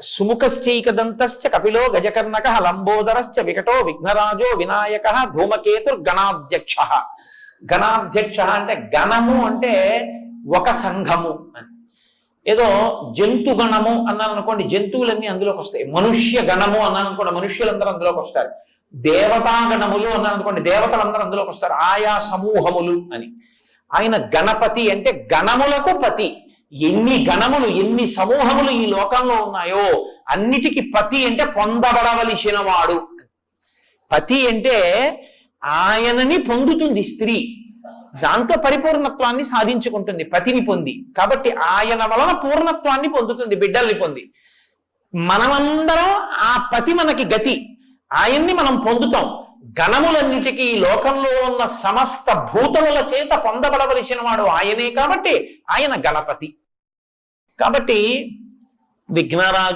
సుముఖశ్చైకదంతశ్చ కపిలో గజకర్ణక లంబోదరశ్చ వికటో విఘ్నరాజో వినాయక ధూమకేతుర్ గణాధ్యక్ష గణాధ్యక్ష అంటే గణము అంటే ఒక సంఘము అని. ఏదో జంతు గణము అన్నాను అనుకోండి జంతువులన్నీ అందులోకి వస్తాయి. మనుష్య గణము అన్నాను అనుకోండి మనుష్యులందరూ అందులోకి వస్తారు. దేవతాగణములు అన్నాను అనుకోండి దేవతలందరూ అందులోకి వస్తారు. ఆయా సమూహములు అని. ఆయన గణపతి అంటే గణములకు పతి. ఎన్ని గణములు ఎన్ని సమూహములు ఈ లోకంలో ఉన్నాయో అన్నిటికీ పతి అంటే పొందబడవలసిన వాడు పతి అంటే ఆయనని పొందుతుంది స్త్రీ. దాంతో పరిపూర్ణత్వాన్ని సాధించుకుంటుంది పతిని పొంది. కాబట్టి ఆయన వలన పూర్ణత్వాన్ని పొందుతుంది బిడ్డల్ని పొంది. మనమందరం ఆ పతి మనకి గతి. ఆయన్ని మనం పొందుతాం. గణములన్నిటికీ ఈ లోకంలో ఉన్న సమస్త భూతముల చేత పొందబడవలసిన వాడు ఆయనే కాబట్టి ఆయన గణపతి. కాబట్టి విఘ్నరాజు